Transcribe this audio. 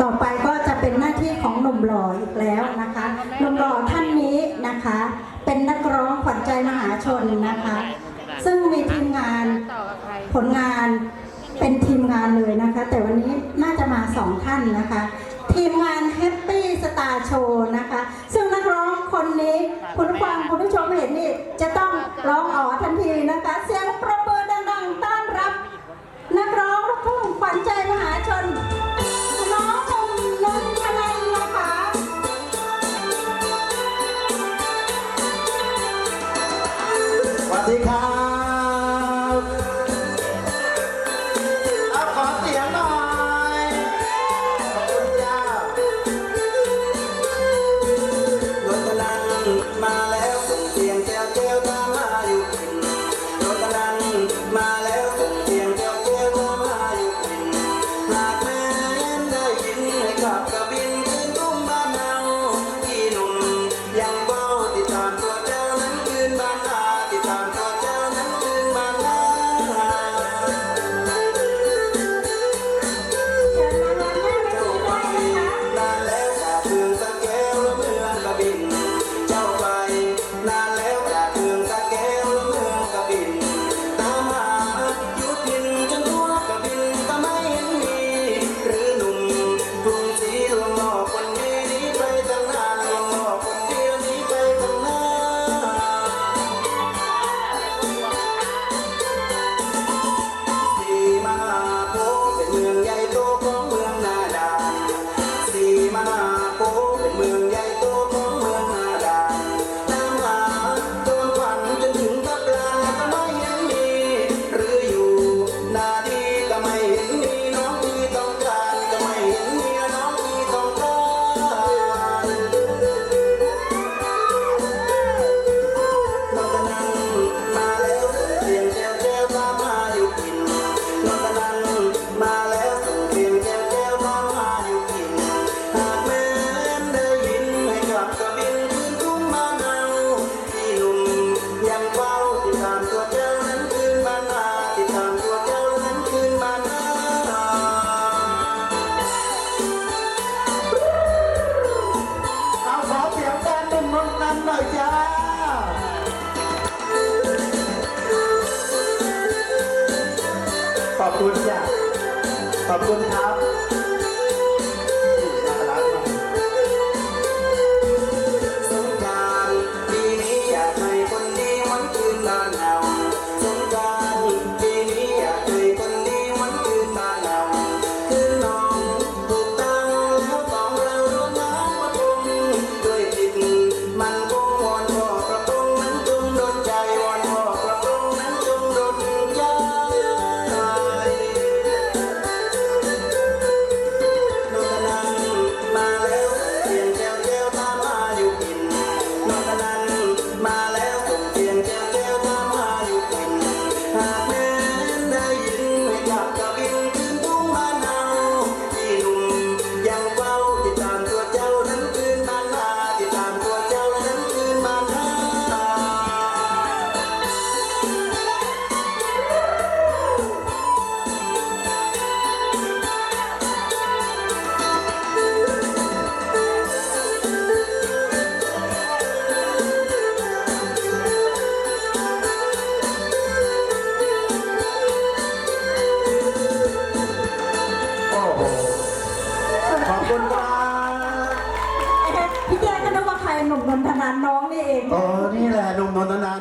ต่อไปก็จะเป็นหน้าที่ของหนุ่มหล่ออีกแล้วนะคะหนุ่มหล่อท่านนี้นะคะ เป็นนักร้องขวัญใจมหาชนนะคะ ซึ่งมีทีมงานผลงานเป็นทีมงานเลยนะคะ แต่วันนี้น่าจะมาสองท่านนะคะ ทีมงานแฮปปี้สตาร์โชว์นะคะ ซึ่งนักร้องคนนี้ คุณผู้ฟังคุณผู้ชมเห็นนี่จะต้องร้องอ๋อทันทีนะคะเ time. ขอบคุณจ้ะขอบคุณครับ คุณครับพี่แก้ก็นึกว่าใครหนุ่มนนทนานน้องนี่เองอ๋อนี่แหละหนุ่มนนทนาน